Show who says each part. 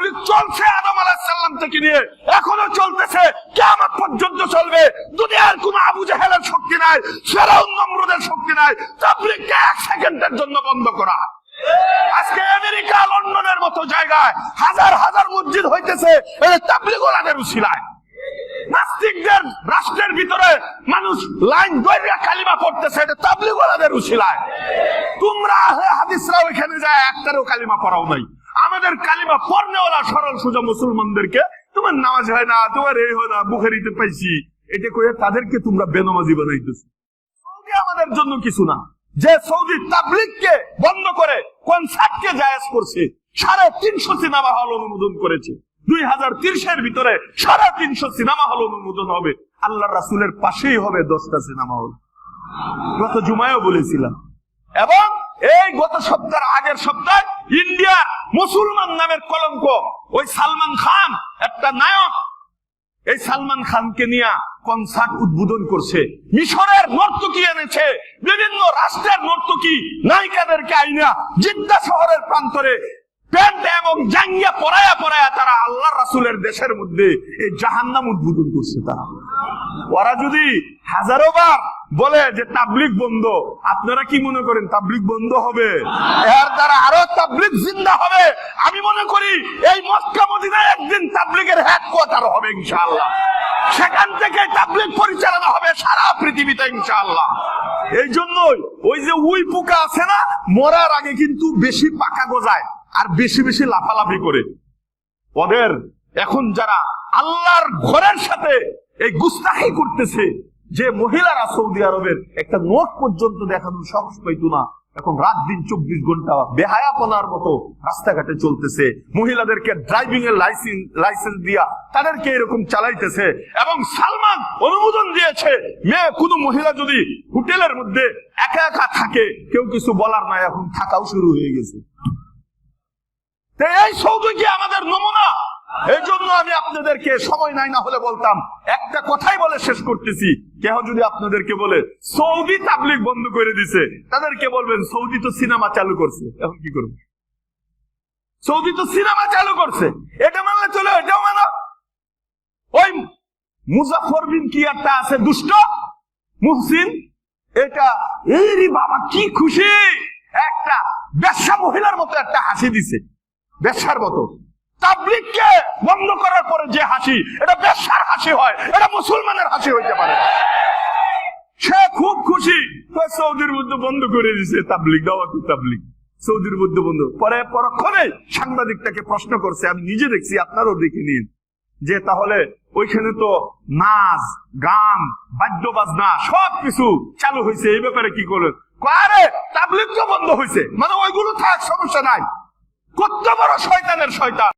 Speaker 1: তাবলিগ চলছে আদম আলাহিসাল্লাম থেকে নিয়ে। এখনও চলতেছে কেমন পর্যন্ত চলবে। দুনিয়ার কোন আবু জাহেলের শক্তি নাই, ফেরাউন নমরুদের শক্তি নাই। তাবলিগকে এক সেকেন্ডের জন্য বন্ধ করা। আজকে আমেরিকা লন্ডনের মতো জায়গায় হাজার হাজার মসজিদ হইতেছে এই তাবলিগোলাদের উশিলায়। নাস্তিকদের রাষ্ট্রের ভিতরে মানুষ লাইন দৈরিয়া কালিমা পড়তেছে এটা তাবলিগোলাদের উশিলায়। তোমরা হাদিসরা ওইখানে যায়, একটারও কালিমা পড়াও নাই। আমাদের কালিমা পড়নেওয়ালা সরল সোজা মুসলমানদেরকে, তোমার নামাজ হয় না, তোমার এই হয় না, বুখারিতে পাইছি। এটা কয়ে তাদেরকে তোমরা বেনমাজি বানাইতেছো। সৌদি আমাদের জন্য কিছু না। যে সৌদি তাবলিগকে বন্ধ করে কনসার্টকে জায়েজ করছে, সাড়ে তিনশো সিনেমা হল অনুমোদন করেছে। দুই হাজার তিরিশের ভিতরে সাড়ে তিনশো সিনেমা হল অনুমোদন হবে। আল্লাহ রাসুলের পাশেই হবে দশটা সিনেমা হল। গত জুমায়ও বলেছিলাম। এবং এই গত সপ্তাহের আগের সপ্তাহে ইন্ডিয়ার মুসলমান নামের কলঙ্ক। ওই সালমান খান, একটা নায়ক। এই সালমান খানকে নিয়ে কনসার্ট উদ্বোধন করছে। মিশরের নর্তকী এনেছে। বিভিন্ন রাষ্ট্রের নর্তকী নায়িকাদেরকে আইনা জিদ্দা শহরের প্রান্তরে প্যান্ট এবং জাঙ্গিয়া পরায়া পরায়া তারা আল্লাহ রাসুলের দেশের মধ্যে এই জাহান্নাম উদ্বোধন করছে তারা। ওরা যদি হাজারো বার বলে যে তাবলিক বন্ধ, আপনারা কি মনে করেন তাবলিক বন্ধ হবে? এর দ্বারা আরও তাবলিক জিন্দা হবে। আমি মনে করি এই মক্কা মদিনায় একদিন তাবলিগের হেডকোয়ার্টার হবে ইনশাআল্লাহ। সেখান থেকে তাবলিগ পরিচালনা হবে সারা পৃথিবীতে ইনশাআল্লাহ। এই জন্যই ওই যে উই পোকা আছে না, মরার আগে কিন্তু বেশি পাকা গজায় আর বেশি বেশি লাফালাফি করে। ওদের এখন যারা আল্লাহর ঘরের সাথে এই গুস্তাখি করতেছে, যে মহিলারা সৌদি আরবের, একটা নোট পর্যন্ত দেখানোর সাহস পাইতো না। এখন রাত দিন চব্বিশ ঘণ্টা বেহায়াপনার মতো রাস্তাঘাটে চলতেছে। মহিলাদেরকে ড্রাইভিং এর লাইসেন্স লাইসেন্স দিয়া তাদেরকে এরকম চালাইতেছে এবং সালমান অনুমোদন দিয়েছে, মেয়ে, কোনো মহিলা যদি হোটেলের মধ্যে একা একা থাকে, কেউ কিছু বলার নাই, এখন থাকাও শুরু হয়ে গেছে। এই সৌদি কি আমাদের নমুনা? এই জন্য আমি আপনাদেরকে সময় নাই না হলে বলতাম, একটা কথাই বলে শেষ করতেছি। কেহ যদি আপনাদেরকে বলে, সৌদি তাবলিক বন্ধ করে দিছে, তাদেরকে বলবেন, সৌদি তো সিনেমা চালু করছে। এখন কি করবে? সৌদি তো সিনেমা চালু করছে। এটা মানলে চলে, এটাও মানো। ওই মুজাফর বিন কি একটা আছে দুষ্ট, মুহসিন। এটা এই বাবা, কি খুশি! একটা ব্যবসা মহিলার মতো একটা হাসি দিছে। ব্যবসার মতো। তাবলিগকে বন্ধ করার পরে যে হাসি, এটা হাসি হয়, এটা মুসলমানের হাসি হইতে পারে। সে খুব খুশি। সৌদির মধ্যে বন্ধ করে দিছে দাওয়াত সৌদির মধ্যে বন্ধ। পরে পরক্ষণে সাংবাদিকটাকে প্রশ্ন করছে, আমি নিজে দেখছি, আপনারও দেখে নিন। যে তাহলে ওইখানে তো নাচ, গান বাদ্য বাজনা সব কিছু চালু হয়েছে, এই ব্যাপারে কি করলেন? আরে, তাবলিগ তো বন্ধ হয়েছে মানে ওইগুলো থাক, সমস্যা নাই। কত বড় শয়তানের শয়তান।